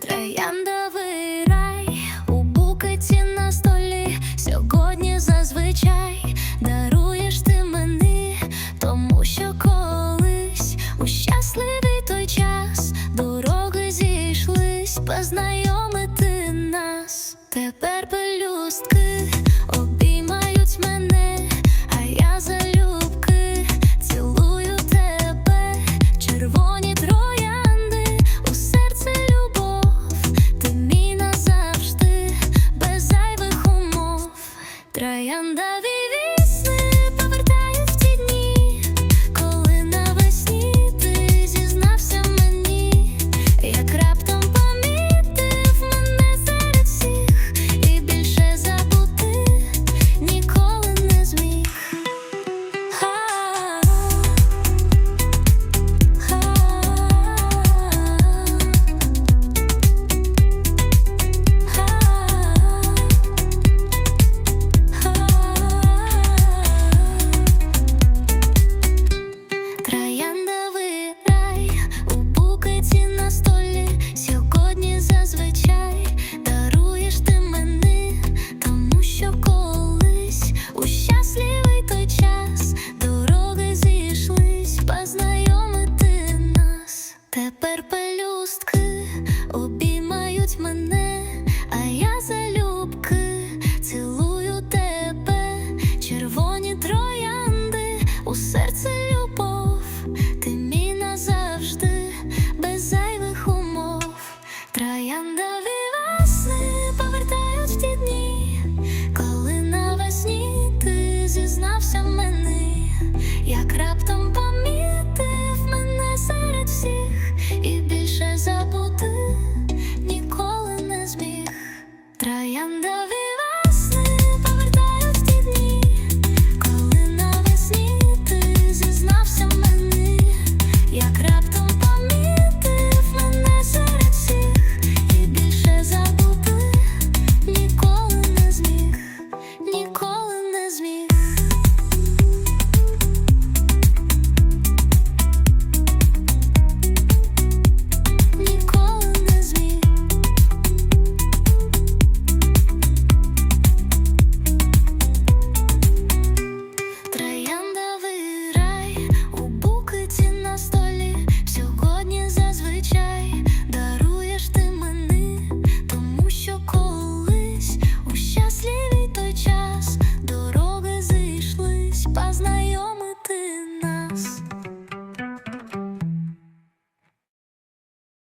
Трояндовий рай у букеті на столі. Сьогодні зазвичай даруєш ти мені, тому що колись у щасливий той час дороги зійшлись, познайомити нас тепер. я залюбки, цілую тебе, червоні троянди, у серце любов, ти мій назавжди, без зайвих умов, трояндові весни повертають в ті дні, коли навесні ти зізнався мені, як nothing